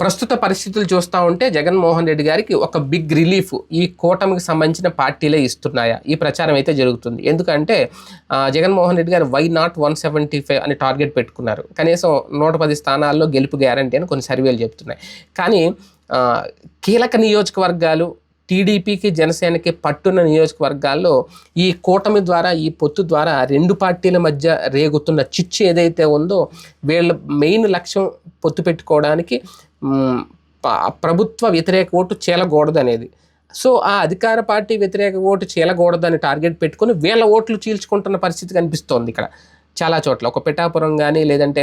ప్రస్తుత పరిస్థితులు చూస్తూ ఉంటే జగన్మోహన్ రెడ్డి గారికి ఒక బిగ్ రిలీఫ్ ఈ కూటమికి సంబంధించిన పార్టీలే ఇస్తున్నాయా? ఈ ప్రచారం అయితే జరుగుతుంది. ఎందుకంటే జగన్మోహన్ రెడ్డి గారు why not one seventy five అని టార్గెట్ పెట్టుకున్నారు. కనీసం నూట పది స్థానాల్లో గెలుపు గ్యారంటీ అని కొన్ని సర్వేలు చెప్తున్నాయి. కానీ కీలక నియోజకవర్గాలు టీడీపీకి జనసేనకి పట్టున్న నియోజకవర్గాల్లో ఈ కూటమి ద్వారా ఈ పొత్తు ద్వారా రెండు పార్టీల మధ్య రేగుతున్న చిచ్చు ఏదైతే ఉందో వీళ్ళ మెయిన్ లక్ష్యం పొత్తు పెట్టుకోవడానికి ప్రభుత్వ వ్యతిరేక ఓటు చీలకూడదు అనేది సో ఆ అధికార పార్టీ వ్యతిరేక ఓటు చీలకూడదని టార్గెట్ పెట్టుకొని వీళ్ళ ఓట్లు చీల్చుకుంటున్న పరిస్థితి కనిపిస్తోంది ఇక్కడ. చాలా చోట్ల. ఒక పిఠాపురం కానీ లేదంటే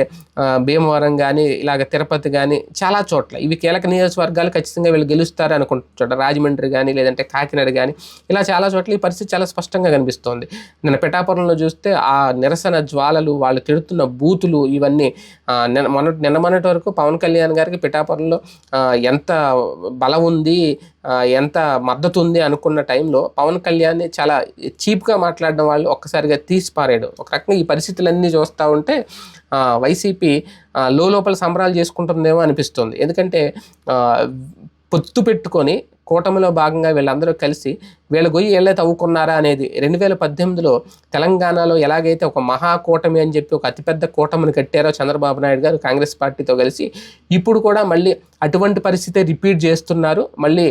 భీమవరం కానీ ఇలాగ తిరుపతి కానీ చాలా చోట్ల. ఇవి కీలక నియోజకవర్గాలు ఖచ్చితంగా వీళ్ళు గెలుస్తారు అనుకుంటున్నారు రాజమండ్రి కానీ లేదంటే కాకినాడ కానీ ఇలా చాలా చోట్ల ఈ పరిస్థితి చాలా స్పష్టంగా కనిపిస్తోంది. నిన్న పిఠాపురంలో చూస్తే ఆ నిరసన జ్వాలలు వాళ్ళు తిడుతున్న బూతులు ఇవన్నీ ఆ, నిన్న మొన్న నిన్న మొన్నటి వరకు పవన్ కళ్యాణ్ గారికి పిఠాపురంలో ఎంత బలం ఉంది ఎంత మద్దతు ఉంది అనుకున్న టైంలో పవన్ కళ్యాణ్ చాలా చీప్గా మాట్లాడడం వాళ్ళు ఒక్కసారిగా తీసి ఒక రకంగా ఈ పరిస్థితులన్నీ చూస్తూ ఉంటే వైసీపీ లో లోపల సంబరాలు చేసుకుంటుందేమో అనిపిస్తుంది. ఎందుకంటే పొత్తు పెట్టుకొని కూటమిలో భాగంగా వీళ్ళందరూ కలిసి వీళ్ళ గొయ్యి ఏళ్ళే తవ్వుకున్నారా అనేది రెండు వేల పద్దెనిమిదిలో తెలంగాణలో ఎలాగైతే ఒక మహాకూటమి అని చెప్పి ఒక అతిపెద్ద కూటమిని కట్టారో చంద్రబాబు నాయుడు గారు కాంగ్రెస్ పార్టీతో కలిసి ఇప్పుడు కూడా మళ్ళీ అటువంటి పరిస్థితి రిపీట్ చేస్తున్నారు. మళ్ళీ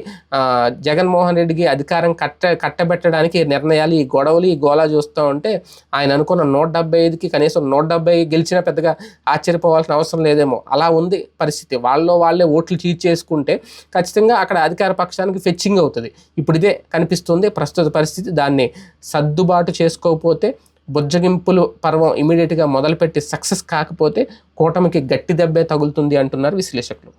జగన్మోహన్ రెడ్డికి అధికారం కట్ట కట్టబెట్టడానికి నిర్ణయాలు ఈ గొడవలు ఈ గోలా చూస్తూ ఉంటే ఆయన అనుకున్న నూట డెబ్బై ఐదుకి కనీసం నూట డెబ్బై గెలిచినా పెద్దగా ఆశ్చర్యపోవాల్సిన అవసరం లేదేమో. అలా ఉంది పరిస్థితి. వాళ్ళలో వాళ్ళే ఓట్లు చీల్చేసుకుంటే ఖచ్చితంగా అక్కడ అధికార పక్షానికి ఫెచ్చింగ్ అవుతుంది. ఇప్పుడు ఇదే కనిపిస్తుంది ప్రస్తుత పరిస్థితి. దాన్ని సర్దుబాటు చేసుకోకపోతే బుజ్జగింపులు పర్వం ఇమీడియట్గా మొదలుపెట్టి సక్సెస్ కాకపోతే కూటమికి గట్టి దెబ్బే తగులుతుంది అంటున్నారు విశ్లేషకులు.